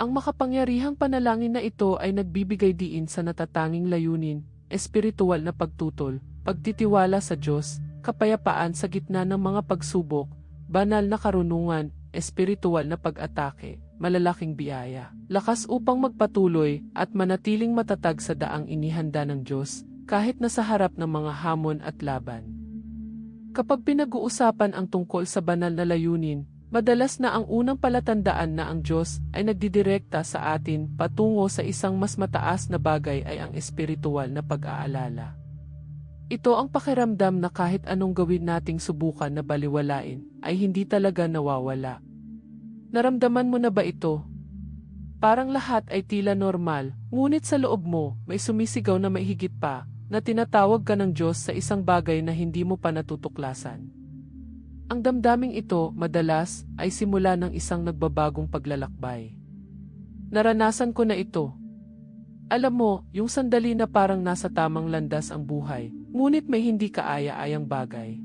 Ang makapangyarihang panalangin na ito ay nagbibigay diin sa natatanging layunin, espiritual na pagtutol, pagtitiwala sa Diyos, kapayapaan sa gitna ng mga pagsubok, banal na karunungan, espiritual na pag-atake, malalaking biyaya, lakas upang magpatuloy at manatiling matatag sa daang inihanda ng Diyos, kahit nasa harap ng mga hamon at laban. Kapag pinag-uusapan ang tungkol sa banal na layunin, madalas na ang unang palatandaan na ang Diyos ay nagdidirekta sa atin patungo sa isang mas mataas na bagay ay ang espiritual na pag-aalala. Ito ang pakiramdam na kahit anong gawin nating subukan na baliwalain ay hindi talaga nawawala. Naramdaman mo na ba ito? Parang lahat ay tila normal, ngunit sa loob mo may sumisigaw na may higit pa, na tinatawag ka ng Diyos sa isang bagay na hindi mo pa natutuklasan. Ang damdaming ito, madalas, ay simula ng isang nagbabagong paglalakbay. Naranasan ko na ito. Alam mo, yung sandali na parang nasa tamang landas ang buhay, ngunit may hindi kaaya-ayang bagay.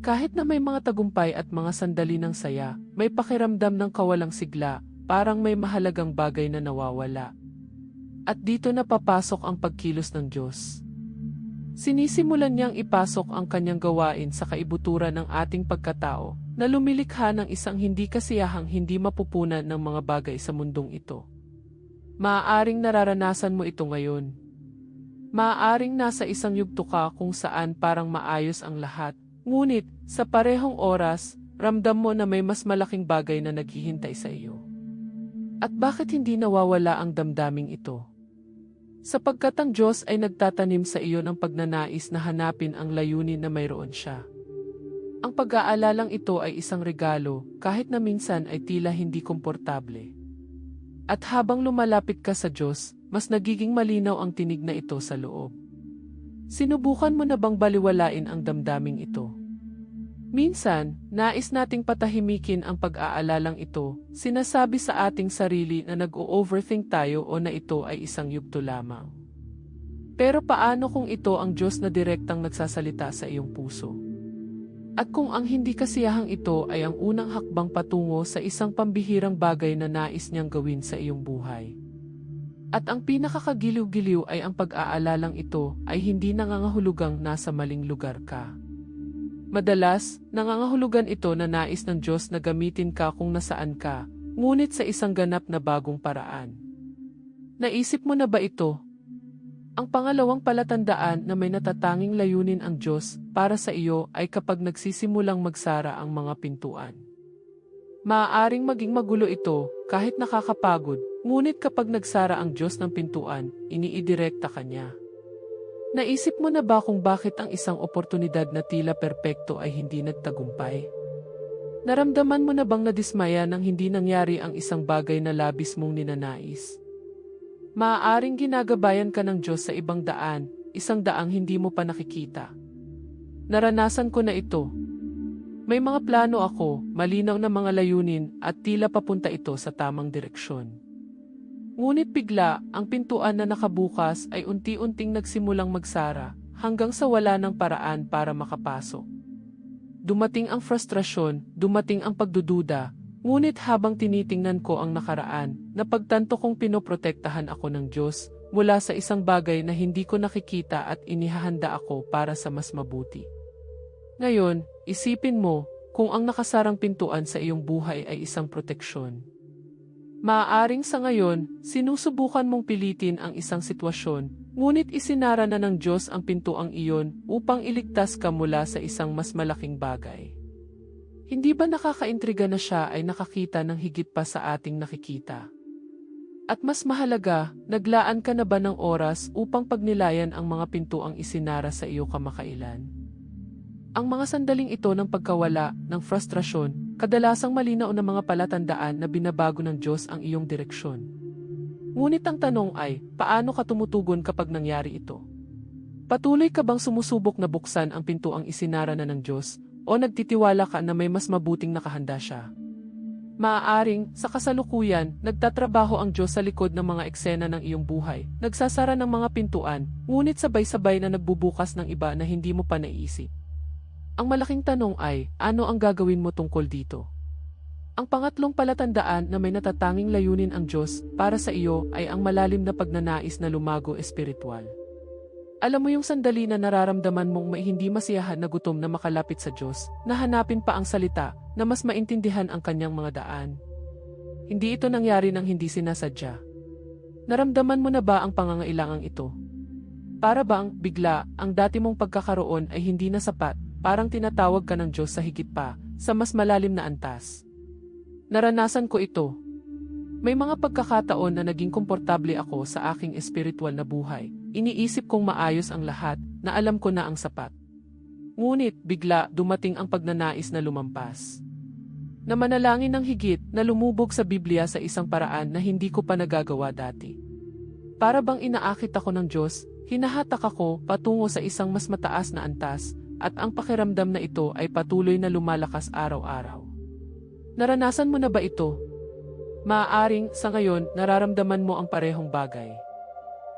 Kahit na may mga tagumpay at mga sandali ng saya, may pakiramdam ng kawalang sigla, parang may mahalagang bagay na nawawala. At dito na papasok ang pagkilos ng Diyos. Sinisimulan niyang ipasok ang kanyang gawain sa kaibuturan ng ating pagkatao, na lumilikha ng isang hindi kasiyahang hindi mapupunan ng mga bagay sa mundong ito. Maaaring nararanasan mo ito ngayon. Maaaring nasa isang yugto ka kung saan parang maayos ang lahat, ngunit sa parehong oras, ramdam mo na may mas malaking bagay na naghihintay sa iyo. At bakit hindi nawawala ang damdaming ito? Sapagkat ang Diyos ay nagtatanim sa iyo ng pagnanais na hanapin ang layunin na mayroon siya. Ang pag-aalalang ito ay isang regalo, kahit na minsan ay tila hindi komportable. At habang lumalapit ka sa Diyos, mas nagiging malinaw ang tinig na ito sa loob. Sinubukan mo na bang baliwalain ang damdaming ito? Minsan, nais nating patahimikin ang pag-aalalang ito, sinasabi sa ating sarili na nag-o-overthink tayo o na ito ay isang yugto lamang. Pero paano kung ito ang Diyos na direktang nagsasalita sa iyong puso? At kung ang hindi kasiyahang ito ay ang unang hakbang patungo sa isang pambihirang bagay na nais niyang gawin sa iyong buhay? At ang pinakakagiliw-giliw ay ang pag-aalalang ito ay hindi nangangahulugang nasa maling lugar ka. Madalas, nangangahulugan ito na nais ng Diyos na gamitin ka kung nasaan ka, ngunit sa isang ganap na bagong paraan. Naisip mo na ba ito? Ang pangalawang palatandaan na may natatanging layunin ang Diyos para sa iyo ay kapag nagsisimulang magsara ang mga pintuan. Maaaring maging magulo ito kahit nakakapagod, ngunit kapag nagsara ang Diyos ng pintuan, iniidirekta ka niya. Naisip mo na ba kung bakit ang isang oportunidad na tila perpekto ay hindi nagtagumpay? Naramdaman mo na bang nadismaya nang hindi nangyari ang isang bagay na labis mong ninanais? Maaaring ginagabayan ka ng Diyos sa ibang daan, isang daang hindi mo pa nakikita. Naranasan ko na ito. May mga plano ako, malinaw na mga layunin at tila papunta ito sa tamang direksyon. Ngunit bigla, ang pintuan na nakabukas ay unti-unting nagsimulang magsara, hanggang sa wala ng paraan para makapasok. Dumating ang frustrasyon, dumating ang pagdududa, ngunit habang tinitingnan ko ang nakaraan, napagtanto kong pinoprotektahan ako ng Diyos, mula sa isang bagay na hindi ko nakikita at inihahanda ako para sa mas mabuti. Ngayon, isipin mo, kung ang nakasarang pintuan sa iyong buhay ay isang proteksyon. Maaaring sa ngayon, sinusubukan mong pilitin ang isang sitwasyon, ngunit isinara na ng Diyos ang pintuang iyon upang iligtas ka mula sa isang mas malaking bagay. Hindi ba nakakaintriga na siya ay nakakita ng higit pa sa ating nakikita? At mas mahalaga, naglaan ka na ba ng oras upang pagnilayan ang mga pintuang isinara sa iyo kamakailan? Ang mga sandaling ito ng pagkawala, ng frustrasyon, kadalasang malinaw na mga palatandaan na binabago ng Diyos ang iyong direksyon. Ngunit ang tanong ay, paano ka tumutugon kapag nangyari ito? Patuloy ka bang sumusubok na buksan ang pintuang isinara na ng Diyos, o nagtitiwala ka na may mas mabuting nakahanda siya? Maaaring, sa kasalukuyan, nagtatrabaho ang Diyos sa likod ng mga eksena ng iyong buhay, nagsasara ng mga pintuan, ngunit sabay-sabay na nagbubukas ng iba na hindi mo pa naisip. Ang malaking tanong ay, ano ang gagawin mo tungkol dito? Ang pangatlong palatandaan na may natatanging layunin ang Diyos para sa iyo ay ang malalim na pagnanais na lumago espiritual. Alam mo yung sandali na nararamdaman mong may hindi masiyahan na gutom na makalapit sa Diyos, na hanapin pa ang salita na mas maintindihan ang kanyang mga daan. Hindi ito nangyari ng hindi sinasadya. Naramdaman mo na ba ang pangangailangang ito? Para bang, bigla, ang dati mong pagkakaroon ay hindi na sapat, parang tinatawag ka ng Diyos sa higit pa, sa mas malalim na antas. Naranasan ko ito. May mga pagkakataon na naging komportable ako sa aking espiritual na buhay. Iniisip kong maayos ang lahat, na alam ko na ang sapat. Ngunit bigla dumating ang pagnanais na lumampas. Na manalangin ng higit na lumubog sa Biblia sa isang paraan na hindi ko pa nagagawa dati. Para bang inaakit ako ng Diyos, hinahatak ako patungo sa isang mas mataas na antas, at ang pakiramdam na ito ay patuloy na lumalakas araw-araw. Naranasan mo na ba ito? Maaaring, sa ngayon, nararamdaman mo ang parehong bagay.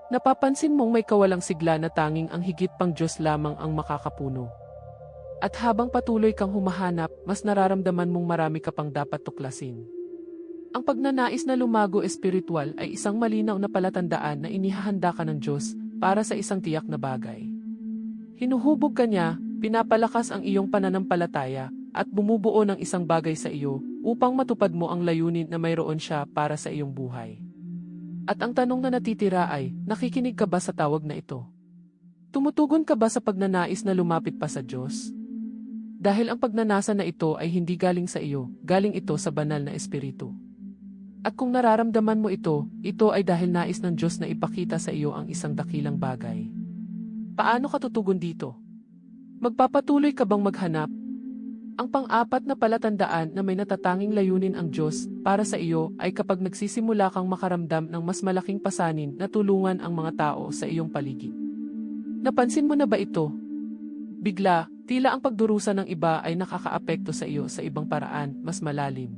Napapansin mong may kawalang sigla na tanging ang higit pang Diyos lamang ang makakapuno. At habang patuloy kang humahanap, mas nararamdaman mong marami ka pang dapat tuklasin. Ang pagnanais na lumago espiritual ay isang malinaw na palatandaan na inihahanda ka ng Diyos para sa isang tiyak na bagay. Hinuhubog ka niya, pinapalakas ang iyong pananampalataya, at bumubuo ng isang bagay sa iyo upang matupad mo ang layunin na mayroon siya para sa iyong buhay. At ang tanong na natitira ay, nakikinig ka ba sa tawag na ito? Tumutugon ka ba sa pagnanais na lumapit pa sa Diyos? Dahil ang pagnanasa na ito ay hindi galing sa iyo, galing ito sa banal na espiritu. At kung nararamdaman mo ito, ito ay dahil nais ng Diyos na ipakita sa iyo ang isang dakilang bagay. Paano ka tutugon dito? Magpapatuloy ka bang maghanap, ang pang-apat na palatandaan na may natatanging layunin ang Diyos para sa iyo ay kapag nagsisimula kang makaramdam ng mas malaking pasanin na tulungan ang mga tao sa iyong paligid. Napansin mo na ba ito? Bigla, tila ang pagdurusa ng iba ay nakakaapekto sa iyo sa ibang paraan, mas malalim.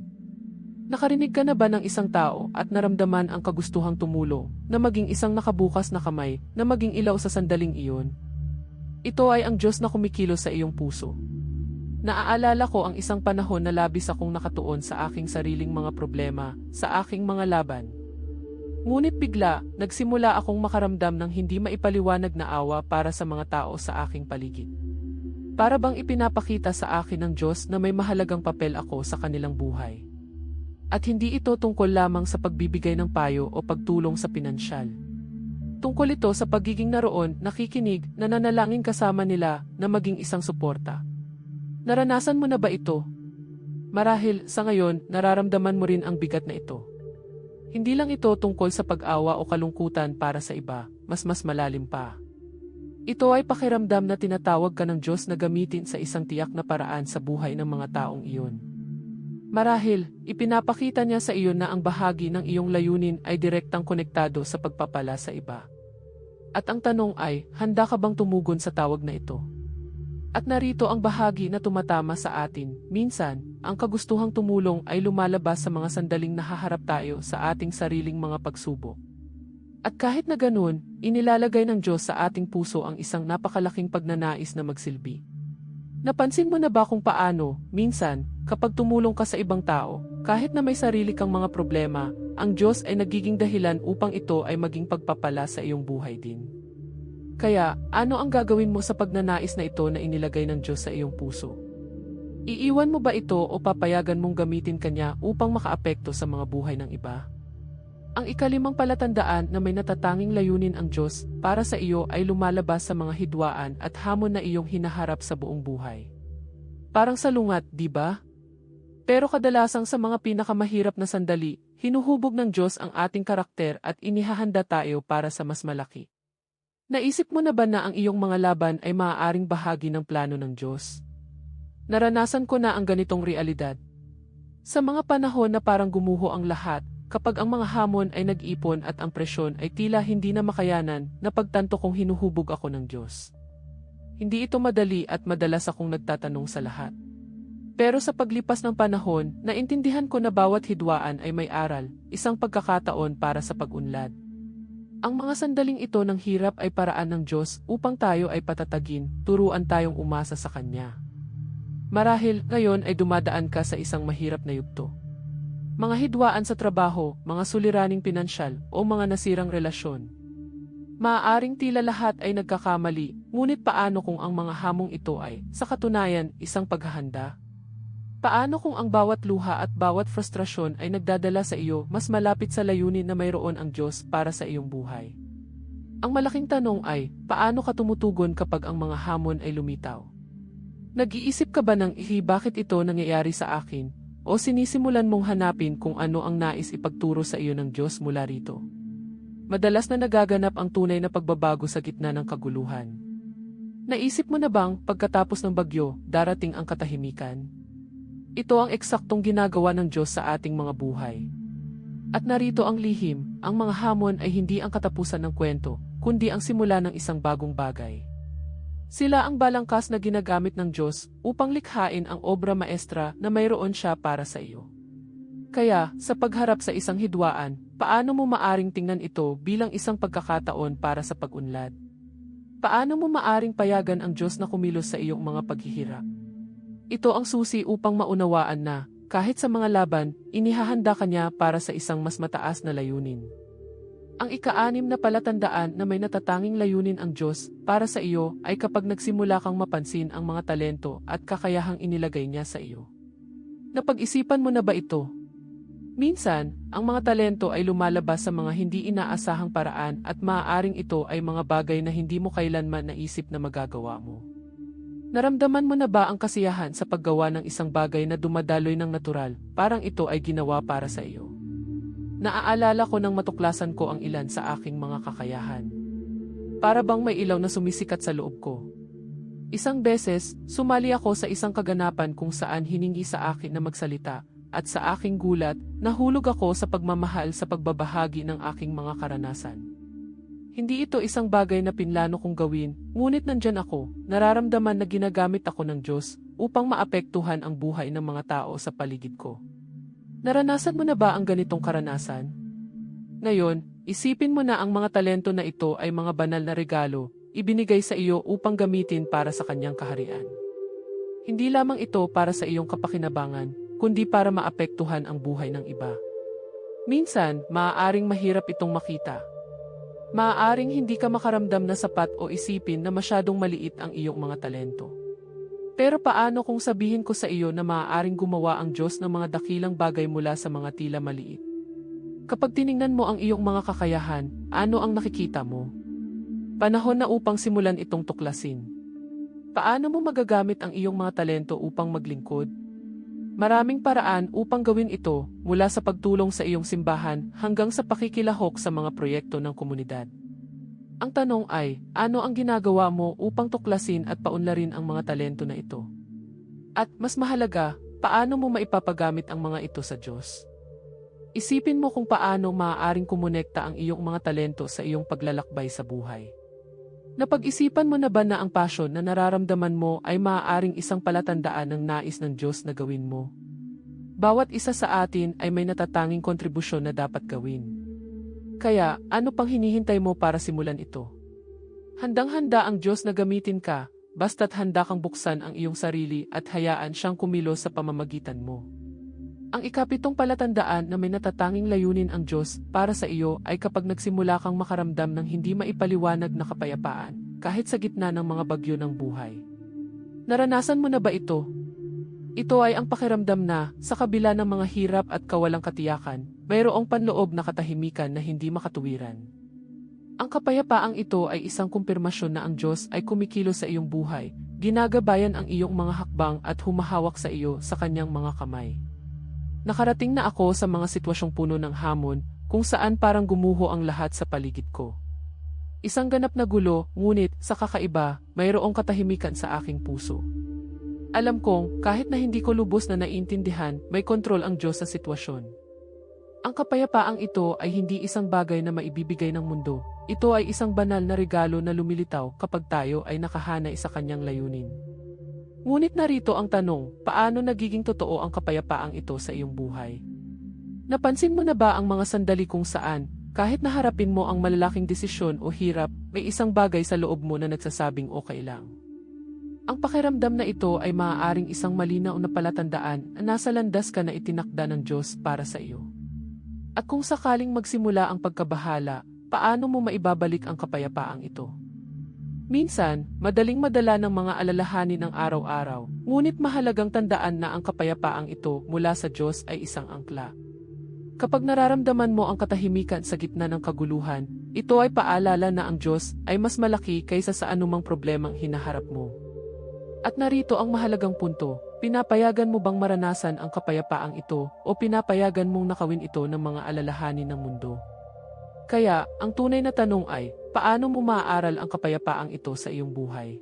Nakarinig ka na ba ng isang tao at naramdaman ang kagustuhang tumulong, na maging isang nakabukas na kamay, na maging ilaw sa sandaling iyon? Ito ay ang Diyos na kumikilos sa iyong puso. Naaalala ko ang isang panahon na labis akong nakatuon sa aking sariling mga problema, sa aking mga laban. Ngunit bigla, nagsimula akong makaramdam ng hindi maipaliwanag na awa para sa mga tao sa aking paligid. Para bang ipinapakita sa akin ng Diyos na may mahalagang papel ako sa kanilang buhay. At hindi ito tungkol lamang sa pagbibigay ng payo o pagtulong sa pinansyal. Tungkol ito sa pagiging naroon, nakikinig, nananalangin kasama nila na maging isang suporta. Naranasan mo na ba ito? Marahil, sa ngayon, nararamdaman mo rin ang bigat na ito. Hindi lang ito tungkol sa pag-awa o kalungkutan para sa iba, mas mas malalim pa. Ito ay pakiramdam na tinatawag ka ng Diyos na gamitin sa isang tiyak na paraan sa buhay ng mga taong iyon. Marahil, ipinapakita niya sa iyo na ang bahagi ng iyong layunin ay direktang konektado sa pagpapala sa iba. At ang tanong ay, handa ka bang tumugon sa tawag na ito? At narito ang bahagi na tumatama sa atin. Minsan, ang kagustuhang tumulong ay lumalabas sa mga sandaling nahaharap tayo sa ating sariling mga pagsubok. At kahit na ganun, inilalagay ng Diyos sa ating puso ang isang napakalaking pagnanais na magsilbi. Napansin mo na ba kung paano, minsan, kapag tumulong ka sa ibang tao, kahit na may sarili kang mga problema, ang Diyos ay nagiging dahilan upang ito ay maging pagpapala sa iyong buhay din. Kaya, ano ang gagawin mo sa pagnanais na ito na inilagay ng Diyos sa iyong puso? Iiwan mo ba ito o papayagan mong gamitin kanya upang makaapekto sa mga buhay ng iba? Ang ikalimang palatandaan na may natatanging layunin ang Diyos para sa iyo ay lumalabas sa mga hidwaan at hamon na iyong hinaharap sa buong buhay. Parang salungat, di ba? Pero kadalasang sa mga pinakamahirap na sandali, hinuhubog ng Diyos ang ating karakter at inihahanda tayo para sa mas malaki. Naisip mo na ba na ang iyong mga laban ay maaaring bahagi ng plano ng Diyos? Naranasan ko na ang ganitong realidad. Sa mga panahon na parang gumuho ang lahat, kapag ang mga hamon ay nag-ipon at ang presyon ay tila hindi na makayanan, napagtanto kong hinuhubog ako ng Diyos. Hindi ito madali at madalas akong nagtatanong sa lahat. Pero sa paglipas ng panahon, naintindihan ko na bawat hidwaan ay may aral, isang pagkakataon para sa pag-unlad. Ang mga sandaling ito ng hirap ay paraan ng Diyos upang tayo ay patatagin, turuan tayong umasa sa Kanya. Marahil, ngayon ay dumadaan ka sa isang mahirap na yugto. Mga hidwaan sa trabaho, mga suliraning pinansyal, o mga nasirang relasyon. Maaaring tila lahat ay nagkakamali, ngunit paano kung ang mga hamong ito ay, sa katunayan, isang paghahanda? Paano kung ang bawat luha at bawat frustrasyon ay nagdadala sa iyo mas malapit sa layunin na mayroon ang Diyos para sa iyong buhay? Ang malaking tanong ay, paano ka tumutugon kapag ang mga hamon ay lumitaw? Nag-iisip ka ba ng ihi bakit ito nangyayari sa akin? O sinisimulan mong hanapin kung ano ang nais ipagturo sa iyo ng Diyos mula rito? Madalas na nagaganap ang tunay na pagbabago sa gitna ng kaguluhan. Naisip mo na bang pagkatapos ng bagyo, darating ang katahimikan? Ito ang eksaktong ginagawa ng Diyos sa ating mga buhay. At narito ang lihim, ang mga hamon ay hindi ang katapusan ng kwento, kundi ang simula ng isang bagong bagay. Sila ang balangkas na ginagamit ng Diyos upang likhain ang obra maestra na mayroon siya para sa iyo. Kaya, sa pagharap sa isang hidwaan, paano mo maaring tingnan ito bilang isang pagkakataon para sa pag-unlad? Paano mo maaring payagan ang Diyos na kumilos sa iyong mga paghihirap? Ito ang susi upang maunawaan na, kahit sa mga laban, inihahanda ka niya para sa isang mas mataas na layunin. Ang ikaanim na palatandaan na may natatanging layunin ang Diyos para sa iyo ay kapag nagsimula kang mapansin ang mga talento at kakayahang inilagay niya sa iyo. Napag-isipan mo na ba ito? Minsan, ang mga talento ay lumalabas sa mga hindi inaasahang paraan at maaaring ito ay mga bagay na hindi mo kailanman naisip na magagawa mo. Naramdaman mo na ba ang kasiyahan sa paggawa ng isang bagay na dumadaloy ng natural, parang ito ay ginawa para sa iyo? Naaalala ko nang matuklasan ko ang ilan sa aking mga kakayahan. Para bang may ilaw na sumisikat sa loob ko. Isang beses, sumali ako sa isang kaganapan kung saan hiningi sa akin na magsalita, at sa aking gulat, nahulog ako sa pagmamahal sa pagbabahagi ng aking mga karanasan. Hindi ito isang bagay na pinlano kong gawin, ngunit nandyan ako, nararamdaman na ginagamit ako ng Diyos upang maapektuhan ang buhay ng mga tao sa paligid ko. Naranasan mo na ba ang ganitong karanasan? Ngayon, isipin mo na ang mga talento na ito ay mga banal na regalo, ibinigay sa iyo upang gamitin para sa kanyang kaharian. Hindi lamang ito para sa iyong kapakinabangan, kundi para maapektuhan ang buhay ng iba. Minsan, maaaring mahirap itong makita. Maaaring hindi ka makaramdam na sapat o isipin na masyadong maliit ang iyong mga talento. Pero paano kung sabihin ko sa iyo na maaaring gumawa ang Diyos ng mga dakilang bagay mula sa mga tila maliit? Kapag tiningnan mo ang iyong mga kakayahan, ano ang nakikita mo? Panahon na upang simulan itong tuklasin. Paano mo magagamit ang iyong mga talento upang maglingkod? Maraming paraan upang gawin ito, mula sa pagtulong sa iyong simbahan hanggang sa pakikilahok sa mga proyekto ng komunidad. Ang tanong ay, ano ang ginagawa mo upang tuklasin at paunlarin ang mga talento na ito? At mas mahalaga, paano mo maipapagamit ang mga ito sa Diyos? Isipin mo kung paano maaaring kumonekta ang iyong mga talento sa iyong paglalakbay sa buhay. Napag-isipan mo na ba na ang passion na nararamdaman mo ay maaaring isang palatandaan ng nais ng Diyos na gawin mo? Bawat isa sa atin ay may natatanging kontribusyon na dapat gawin. Kaya, ano pang hinihintay mo para simulan ito? Handang-handa ang Diyos na gamitin ka, basta't handa kang buksan ang iyong sarili at hayaan siyang kumilos sa pamamagitan mo. Ang ikapitong palatandaan na may natatanging layunin ang Diyos para sa iyo ay kapag nagsimula kang makaramdam ng hindi maipaliwanag na kapayapaan, kahit sa gitna ng mga bagyo ng buhay. Naranasan mo na ba ito? Ito ay ang pakiramdam na, sa kabila ng mga hirap at kawalang katiyakan, mayroong panloob na katahimikan na hindi makatuwiran. Ang kapayapaang ito ay isang kumpirmasyon na ang Diyos ay kumikilos sa iyong buhay, ginagabayan ang iyong mga hakbang at humahawak sa iyo sa kanyang mga kamay. Nakarating na ako sa mga sitwasyong puno ng hamon, kung saan parang gumuho ang lahat sa paligid ko. Isang ganap na gulo, ngunit sa kakaiba, mayroong katahimikan sa aking puso. Alam kong, kahit na hindi ko lubos na naiintindihan, may kontrol ang Diyos sa sitwasyon. Ang kapayapaang ito ay hindi isang bagay na maibibigay ng mundo. Ito ay isang banal na regalo na lumilitaw kapag tayo ay nakahanay sa kanyang layunin. Ngunit narito ang tanong, paano nagiging totoo ang kapayapaang ito sa iyong buhay? Napansin mo na ba ang mga sandali kung saan, kahit naharapin mo ang malalaking desisyon o hirap, may isang bagay sa loob mo na nagsasabing okay lang? Ang pakiramdam na ito ay maaaring isang malinaw na palatandaan na nasa landas ka na itinakda ng Diyos para sa iyo. At kung sakaling magsimula ang pagkabahala, paano mo maibabalik ang kapayapaang ito? Minsan, madaling madala ng mga alalahanin ng araw-araw, ngunit mahalagang tandaan na ang kapayapaang ito mula sa Diyos ay isang angkla. Kapag nararamdaman mo ang katahimikan sa gitna ng kaguluhan, ito ay paalala na ang Diyos ay mas malaki kaysa sa anumang problemang hinaharap mo. At narito ang mahalagang punto, pinapayagan mo bang maranasan ang kapayapaang ito o pinapayagan mong nakawin ito ng mga alalahanin ng mundo? Kaya, ang tunay na tanong ay, paano mo maaaral ang kapayapaang ito sa iyong buhay?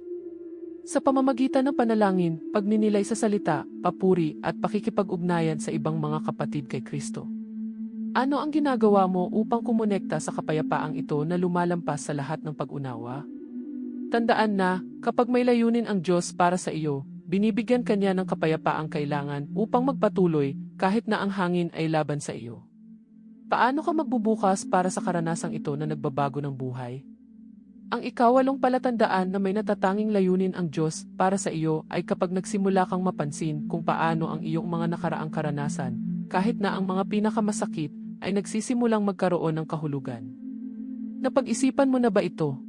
Sa pamamagitan ng panalangin, pagninilay sa salita, papuri at pakikipag-ugnayan sa ibang mga kapatid kay Kristo. Ano ang ginagawa mo upang kumonekta sa kapayapaang ito na lumalampas sa lahat ng pag-unawa? Tandaan na, kapag may layunin ang Diyos para sa iyo, binibigyan kanya ng kapayapaang kailangan upang magpatuloy kahit na ang hangin ay laban sa iyo. Paano ka magbubukas para sa karanasang ito na nagbabago ng buhay? Ang ikawalong palatandaan na may natatanging layunin ang Diyos para sa iyo ay kapag nagsimula kang mapansin kung paano ang iyong mga nakaraang karanasan, kahit na ang mga pinakamasakit, ay nagsisimulang magkaroon ng kahulugan. Napag-isipan mo na ba ito?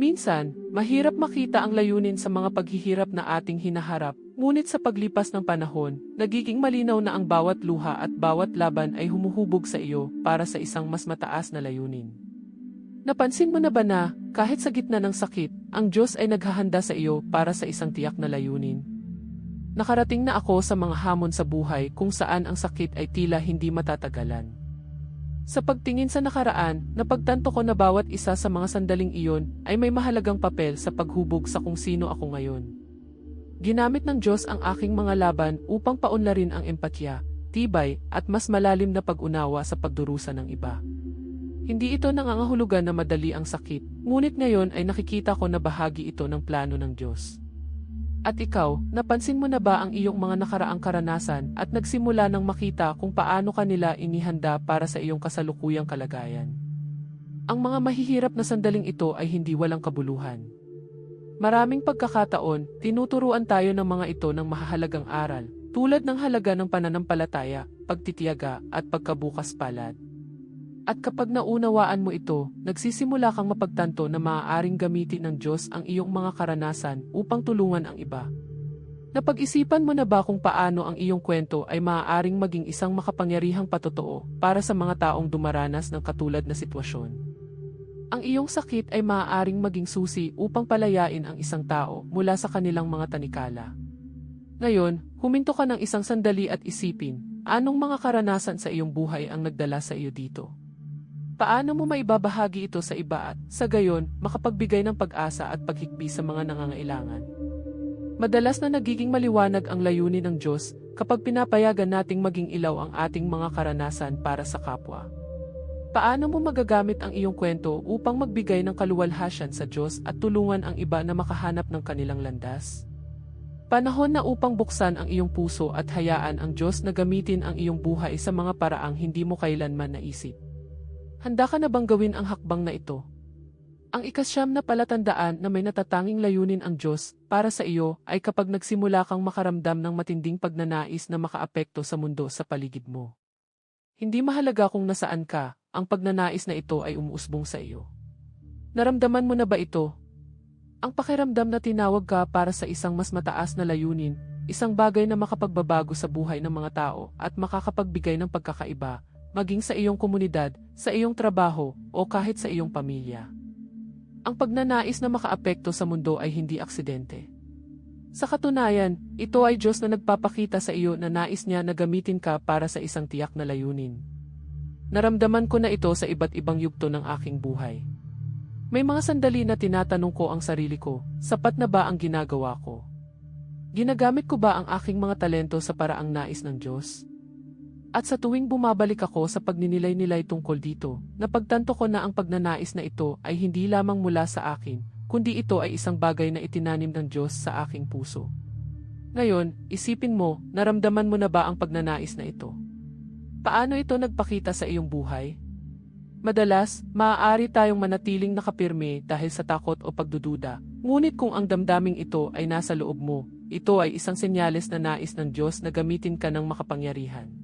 Minsan, mahirap makita ang layunin sa mga paghihirap na ating hinaharap, ngunit sa paglipas ng panahon, nagiging malinaw na ang bawat luha at bawat laban ay humuhubog sa iyo para sa isang mas mataas na layunin. Napansin mo na ba na, kahit sa gitna ng sakit, ang Diyos ay naghahanda sa iyo para sa isang tiyak na layunin? Nakarating na ako sa mga hamon sa buhay kung saan ang sakit ay tila hindi matatagalan. Sa pagtingin sa nakaraan, napagtanto ko na bawat isa sa mga sandaling iyon ay may mahalagang papel sa paghubog sa kung sino ako ngayon. Ginamit ng Diyos ang aking mga laban upang paunlarin ang empatya, tibay, at mas malalim na pag-unawa sa pagdurusa ng iba. Hindi ito nangangahulugan na madali ang sakit, ngunit ngayon ay nakikita ko na bahagi ito ng plano ng Diyos. At ikaw, napansin mo na ba ang iyong mga nakaraang karanasan at nagsimula nang makita kung paano kanila inihanda para sa iyong kasalukuyang kalagayan? Ang mga mahihirap na sandaling ito ay hindi walang kabuluhan. Maraming pagkakataon, tinuturuan tayo ng mga ito ng mahahalagang aral, tulad ng halaga ng pananampalataya, pagtitiyaga, at pagkabukas palad. At kapag naunawaan mo ito, nagsisimula kang mapagtanto na maaaring gamitin ng Diyos ang iyong mga karanasan upang tulungan ang iba. Napag-isipan mo na ba kung paano ang iyong kwento ay maaaring maging isang makapangyarihang patotoo para sa mga taong dumaranas ng katulad na sitwasyon? Ang iyong sakit ay maaaring maging susi upang palayain ang isang tao mula sa kanilang mga tanikala. Ngayon, huminto ka ng isang sandali at isipin, anong mga karanasan sa iyong buhay ang nagdala sa iyo dito? Paano mo maibabahagi ito sa iba at, sa gayon, makapagbigay ng pag-asa at paghikbi sa mga nangangailangan? Madalas na nagiging maliwanag ang layunin ng Diyos kapag pinapayagan nating maging ilaw ang ating mga karanasan para sa kapwa. Paano mo magagamit ang iyong kwento upang magbigay ng kaluwalhasyan sa Diyos at tulungan ang iba na makahanap ng kanilang landas? Panahon na upang buksan ang iyong puso at hayaan ang Diyos na gamitin ang iyong buhay sa mga paraang hindi mo kailanman naisip. Handa ka na bang gawin ang hakbang na ito? Ang ikasyam na palatandaan na may natatanging layunin ang Diyos para sa iyo ay kapag nagsimula kang makaramdam ng matinding pagnanais na makaapekto sa mundo sa paligid mo. Hindi mahalaga kung nasaan ka, ang pagnanais na ito ay umuusbong sa iyo. Naramdaman mo na ba ito? Ang pakiramdam na tinawag ka para sa isang mas mataas na layunin, isang bagay na makapagbabago sa buhay ng mga tao at makakapagbigay ng pagkakaiba, maging sa iyong komunidad, sa iyong trabaho, o kahit sa iyong pamilya. Ang pagnanais na makaapekto sa mundo ay hindi aksidente. Sa katunayan, ito ay Diyos na nagpapakita sa iyo na nais niya na gamitin ka para sa isang tiyak na layunin. Naramdaman ko na ito sa iba't ibang yugto ng aking buhay. May mga sandali na tinatanong ko ang sarili ko, sapat na ba ang ginagawa ko? Ginagamit ko ba ang aking mga talento sa paraang nais ng Diyos? At sa tuwing bumabalik ako sa pagninilay-nilay tungkol dito, napagtanto ko na ang pagnanais na ito ay hindi lamang mula sa akin, kundi ito ay isang bagay na itinanim ng Diyos sa aking puso. Ngayon, isipin mo, naramdaman mo na ba ang pagnanais na ito? Paano ito nagpakita sa iyong buhay? Madalas, maaari tayong manatiling nakapirme dahil sa takot o pagdududa. Ngunit kung ang damdaming ito ay nasa loob mo, ito ay isang senyales na nais ng Diyos na gamitin ka ng makapangyarihan.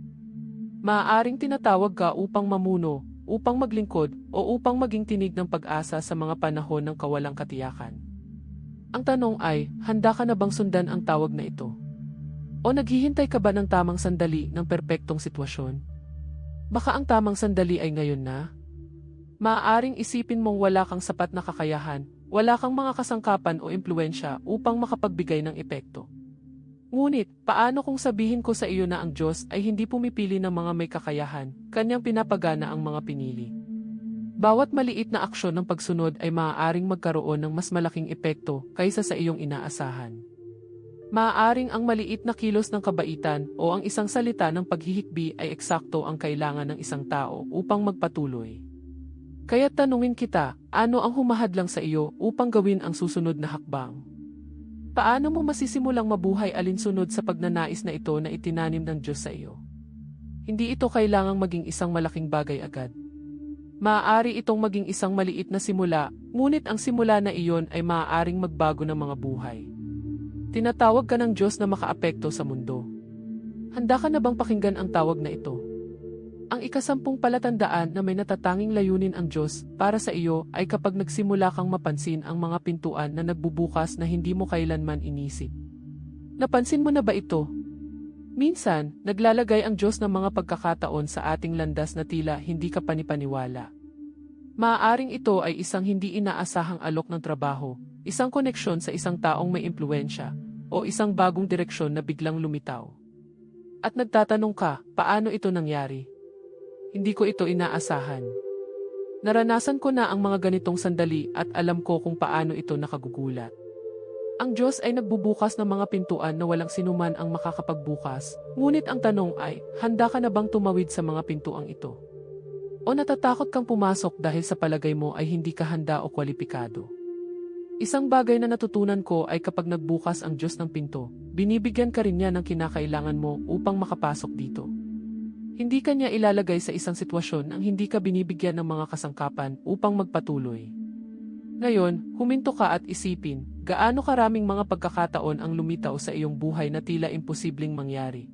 Maaaring tinatawag ka upang mamuno, upang maglingkod, o upang maging tinig ng pag-asa sa mga panahon ng kawalang katiyakan. Ang tanong ay, handa ka na bang sundan ang tawag na ito? O naghihintay ka ba ng tamang sandali ng perpektong sitwasyon? Baka ang tamang sandali ay ngayon na? Maaaring isipin mong wala kang sapat na kakayahan, wala kang mga kasangkapan o impluensya upang makapagbigay ng epekto. Ngunit, paano kung sabihin ko sa iyo na ang Diyos ay hindi pumipili ng mga may kakayahan, kanyang pinapagana ang mga pinili? Bawat maliit na aksyon ng pagsunod ay maaaring magkaroon ng mas malaking epekto kaysa sa iyong inaasahan. Maaaring ang maliit na kilos ng kabaitan o ang isang salita ng paghihikbi ay eksakto ang kailangan ng isang tao upang magpatuloy. Kaya tanungin kita, ano ang humahadlang sa iyo upang gawin ang susunod na hakbang? Paano mo masisimulang mabuhay alinsunod sa pagnanais na ito na itinanim ng Diyos sa iyo? Hindi ito kailangang maging isang malaking bagay agad. Maaari itong maging isang maliit na simula, ngunit ang simula na iyon ay maaaring magbago ng mga buhay. Tinatawag ka ng Diyos na makaapekto sa mundo. Handa ka na bang pakinggan ang tawag na ito? Ang ikasampung palatandaan na may natatanging layunin ang Diyos para sa iyo ay kapag nagsimula kang mapansin ang mga pintuan na nagbubukas na hindi mo kailanman inisip. Napansin mo na ba ito? Minsan, naglalagay ang Diyos ng mga pagkakataon sa ating landas na tila hindi ka panipaniwala. Maaaring ito ay isang hindi inaasahang alok ng trabaho, isang koneksyon sa isang taong may impluensya, o isang bagong direksyon na biglang lumitaw. At nagtatanong ka, paano ito nangyari? Hindi ko ito inaasahan. Naranasan ko na ang mga ganitong sandali at alam ko kung paano ito nakagugulat. Ang Diyos ay nagbubukas ng mga pintuan na walang sinuman ang makakapagbukas, ngunit ang tanong ay, handa ka na bang tumawid sa mga pintuang ito? O natatakot kang pumasok dahil sa palagay mo ay hindi ka handa o kwalipikado? Isang bagay na natutunan ko ay kapag nagbukas ang Diyos ng pinto, binibigyan ka rin niya ng kinakailangan mo upang makapasok dito. Hindi ka niya ilalagay sa isang sitwasyon ang hindi ka binibigyan ng mga kasangkapan upang magpatuloy. Ngayon, huminto ka at isipin, gaano karaming mga pagkakataon ang lumitaw sa iyong buhay na tila imposibleng mangyari.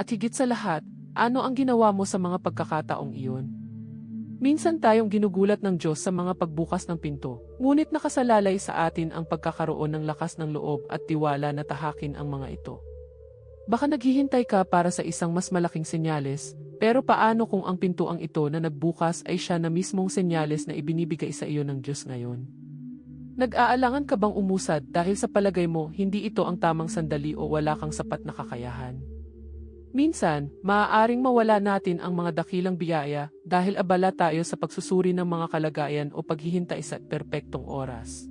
At higit sa lahat, ano ang ginawa mo sa mga pagkakataong iyon? Minsan tayong ginugulat ng Diyos sa mga pagbukas ng pinto, ngunit nakasalalay sa atin ang pagkakaroon ng lakas ng loob at tiwala na tahakin ang mga ito. Baka naghihintay ka para sa isang mas malaking senyales, pero paano kung ang pintuang ito na nagbukas ay siya na mismong senyales na ibinibigay sa iyo ng Diyos ngayon? Nag-aalangan ka bang umusad dahil sa palagay mo hindi ito ang tamang sandali o wala kang sapat na kakayahan? Minsan, maaaring mawala natin ang mga dakilang biyaya dahil abala tayo sa pagsusuri ng mga kalagayan o paghihintay sa perpektong oras.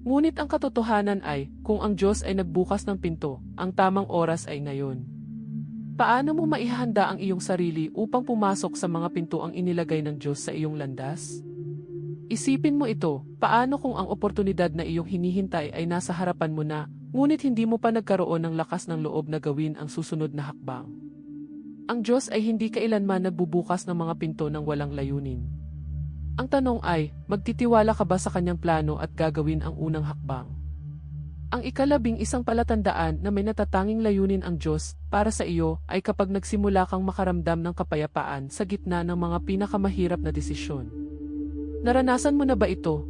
Ngunit ang katotohanan ay, kung ang Diyos ay nagbukas ng pinto, ang tamang oras ay ngayon. Paano mo maihanda ang iyong sarili upang pumasok sa mga pinto ang inilagay ng Diyos sa iyong landas? Isipin mo ito, paano kung ang oportunidad na iyong hinihintay ay nasa harapan mo na, ngunit hindi mo pa nagkaroon ng lakas ng loob na gawin ang susunod na hakbang? Ang Diyos ay hindi kailanman nagbubukas ng mga pinto ng walang layunin. Ang tanong ay, magtitiwala ka ba sa kanyang plano at gagawin ang unang hakbang? Ang ikalabing isang palatandaan na may natatanging layunin ang Diyos para sa iyo ay kapag nagsimula kang makaramdam ng kapayapaan sa gitna ng mga pinakamahirap na desisyon. Naranasan mo na ba ito?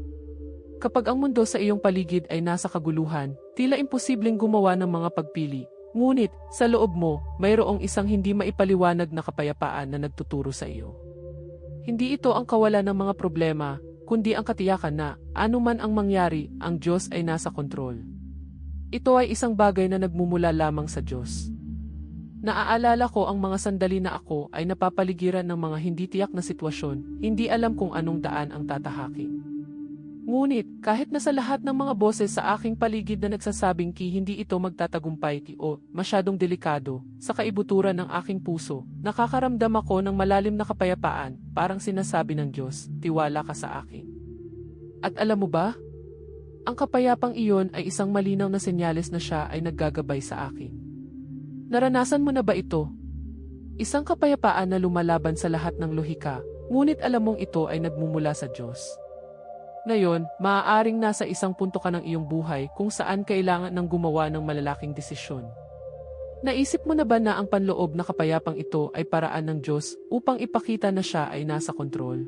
Kapag ang mundo sa iyong paligid ay nasa kaguluhan, tila imposibleng gumawa ng mga pagpili, ngunit sa loob mo, mayroong isang hindi maipaliwanag na kapayapaan na nagtuturo sa iyo. Hindi ito ang kawalan ng mga problema, kundi ang katiyakan na, anuman ang mangyari, ang Diyos ay nasa kontrol. Ito ay isang bagay na nagmumula lamang sa Diyos. Naaalala ko ang mga sandali na ako ay napapaligiran ng mga hindi tiyak na sitwasyon, hindi alam kung anong daan ang tatahakin. Ngunit, kahit na sa lahat ng mga boses sa aking paligid na nagsasabing ki hindi ito magtatagumpay o masyadong delikado, sa kaibuturan ng aking puso, nakakaramdam ako ng malalim na kapayapaan, parang sinasabi ng Diyos, tiwala ka sa akin. At alam mo ba? Ang kapayapang iyon ay isang malinaw na senyales na siya ay naggagabay sa akin. Naranasan mo na ba ito? Isang kapayapaan na lumalaban sa lahat ng lohika, ngunit alam mong ito ay nagmumula sa Diyos. Ngayon, maaaring nasa isang punto ka ng iyong buhay kung saan kailangan ng gumawa ng malalaking desisyon. Naisip mo na ba na ang panloob na kapayapang ito ay paraan ng Diyos upang ipakita na siya ay nasa kontrol?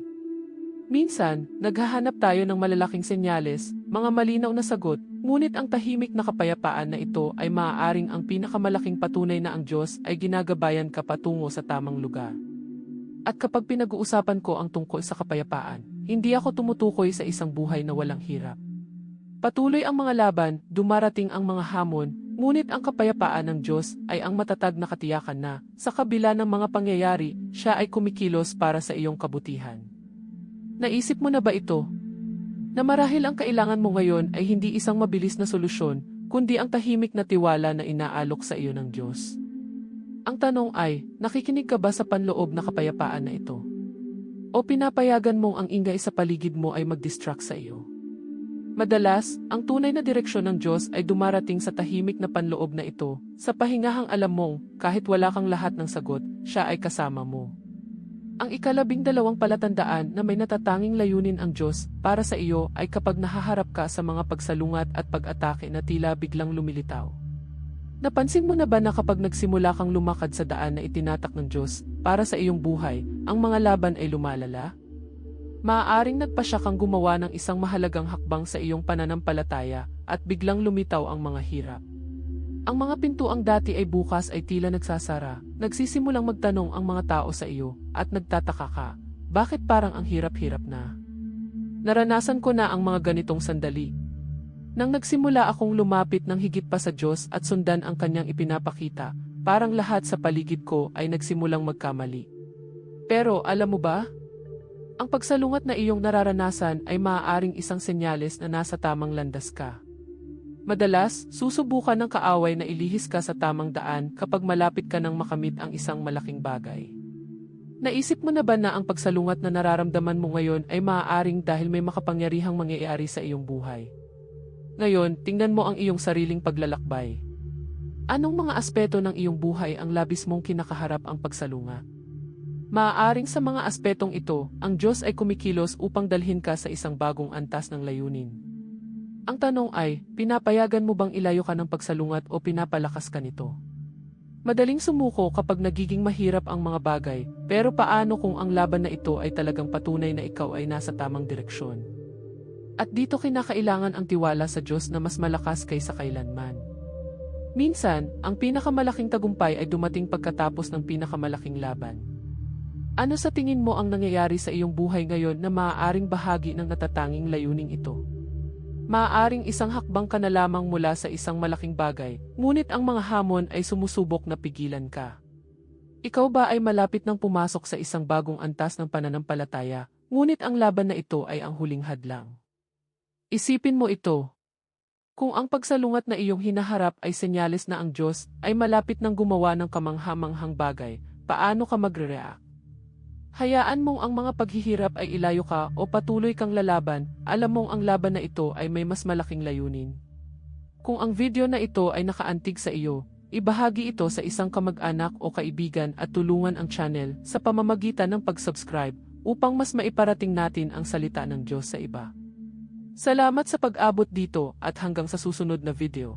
Minsan, naghahanap tayo ng malalaking senyales, mga malinaw na sagot, ngunit ang tahimik na kapayapaan na ito ay maaaring ang pinakamalaking patunay na ang Diyos ay ginagabayan ka patungo sa tamang lugar. At kapag pinag-uusapan ko ang tungkol sa kapayapaan, hindi ako tumutukoy sa isang buhay na walang hirap. Patuloy ang mga laban, dumarating ang mga hamon, ngunit ang kapayapaan ng Diyos ay ang matatag na katiyakan na, sa kabila ng mga pangyayari, siya ay kumikilos para sa iyong kabutihan. Naisip mo na ba ito? Na marahil ang kailangan mo ngayon ay hindi isang mabilis na solusyon, kundi ang tahimik na tiwala na inaalok sa iyo ng Diyos. Ang tanong ay, nakikinig ka ba sa panloob na kapayapaan na ito? O pinapayagan mong ang ingay sa paligid mo ay mag-distract sa iyo? Madalas, ang tunay na direksyon ng Diyos ay dumarating sa tahimik na panloob na ito, sa pahingahang alam mong, kahit wala kang lahat ng sagot, siya ay kasama mo. Ang ikalabing dalawang palatandaan na may natatanging layunin ang Diyos para sa iyo ay kapag nahaharap ka sa mga pagsalungat at pag-atake na tila biglang lumilitaw. Napansin mo na ba na kapag nagsimula kang lumakad sa daan na itinatak ng Diyos para sa iyong buhay, ang mga laban ay lumalala? Maaaring nagpasya kang gumawa ng isang mahalagang hakbang sa iyong pananampalataya at biglang lumitaw ang mga hirap. Ang mga pintuang dati ay bukas ay tila nagsasara, nagsisimulang magtanong ang mga tao sa iyo, at nagtataka ka, bakit parang ang hirap-hirap na? Naranasan ko na ang mga ganitong sandali, nang nagsimula akong lumapit ng higit pa sa Diyos at sundan ang kanyang ipinapakita, parang lahat sa paligid ko ay nagsimulang magkamali. Pero alam mo ba? Ang pagsalungat na iyong nararanasan ay maaaring isang senyales na nasa tamang landas ka. Madalas, susubukan ng kaaway na ilihis ka sa tamang daan kapag malapit ka nang makamit ang isang malaking bagay. Naisip mo na ba na ang pagsalungat na nararamdaman mo ngayon ay maaaring dahil may makapangyarihang mangyayari sa iyong buhay? Ngayon, tingnan mo ang iyong sariling paglalakbay. Anong mga aspeto ng iyong buhay ang labis mong kinakaharap ang pagsalunga? Maaaring sa mga aspetong ito, ang Diyos ay kumikilos upang dalhin ka sa isang bagong antas ng layunin. Ang tanong ay, pinapayagan mo bang ilayo ka ng pagsalungat o pinapalakas ka nito? Madaling sumuko kapag nagiging mahirap ang mga bagay, pero paano kung ang laban na ito ay talagang patunay na ikaw ay nasa tamang direksyon? At dito kinakailangan ang tiwala sa Diyos na mas malakas kaysa kailanman. Minsan, ang pinakamalaking tagumpay ay dumating pagkatapos ng pinakamalaking laban. Ano sa tingin mo ang nangyayari sa iyong buhay ngayon na maaaring bahagi ng natatanging layuning ito? Maaaring isang hakbang ka na lamang mula sa isang malaking bagay, ngunit ang mga hamon ay sumusubok na pigilan ka. Ikaw ba ay malapit ng pumasok sa isang bagong antas ng pananampalataya, ngunit ang laban na ito ay ang huling hadlang? Isipin mo ito. Kung ang pagsalungat na iyong hinaharap ay senyales na ang Diyos ay malapit ng gumawa ng kamanghamanghang bagay, paano ka magre-react? Hayaan mong ang mga paghihirap ay ilayo ka o patuloy kang lalaban, alam mong ang laban na ito ay may mas malaking layunin. Kung ang video na ito ay nakaantig sa iyo, ibahagi ito sa isang kamag-anak o kaibigan at tulungan ang channel sa pamamagitan ng pag-subscribe upang mas maiparating natin ang salita ng Diyos sa iba. Salamat sa pag-abot dito at hanggang sa susunod na video.